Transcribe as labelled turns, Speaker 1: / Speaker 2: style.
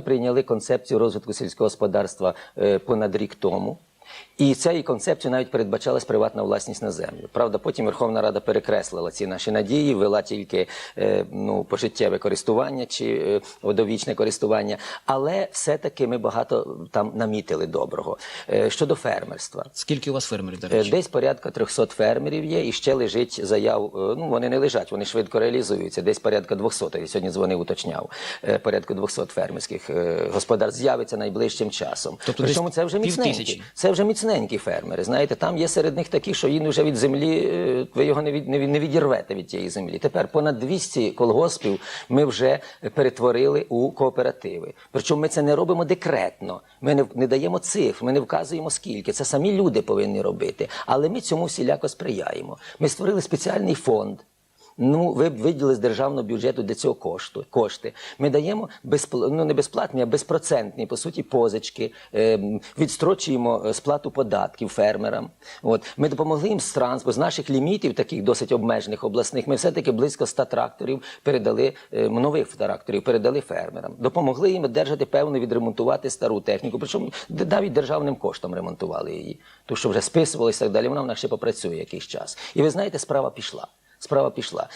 Speaker 1: Прийняли концепцію розвитку сільського господарства е, понад рік тому. І цією концепцією навіть передбачалась приватна власність на землю. Правда, потім Верховна Рада перекреслила ці наші надії, ввела тільки е, ну, пожиттєве користування чи е, водовічне користування. Але все-таки ми багато там намітили доброго. Е, щодо фермерства.
Speaker 2: Скільки у вас фермерів, до
Speaker 1: Е,
Speaker 2: речі?
Speaker 1: Десь порядка 300 фермерів є, і ще лежить заяв. е, Ну вони не лежать, вони швидко реалізуються. Десь порядка 200, Я сьогодні дзвонив, уточняв. е, Порядка 200 фермерських е, господарств з'явиться найближчим часом.
Speaker 2: Тобто
Speaker 1: Причому це вже міцненькі. Це вже міцненькі фермери. Знаєте, там є серед них такі, що він вже від землі, е, ви його не, від- не відірвете від тієї землі. Тепер понад 200 колгоспів ми вже перетворили у кооперативи. Причому ми це не робимо декретно. Ми не, не даємо цифр, ми не вказуємо скільки. Це самі люди повинні робити. Але ми цьому всіляко сприяємо. Ми створили спеціальний фонд. Ну, ви виділили з державного бюджету для цього кошту, кошти. Ми даємо безпл... ну, не безплатні, а безпроцентні, по суті, позички, е, відстрочуємо сплату податків фермерам. От. Ми допомогли їм з транспорту, з наших лімітів, таких досить обмежених обласних. Ми все-таки близько 100 тракторів передали, е, нових тракторів передали фермерам. Допомогли їм одержати певну відремонтувати стару техніку. Причому навіть державним коштом ремонтували її. Тому що вже списувалися і так далі. Вона в нас ще попрацює якийсь час. І ви знаєте, справа пішла. Справа пішла.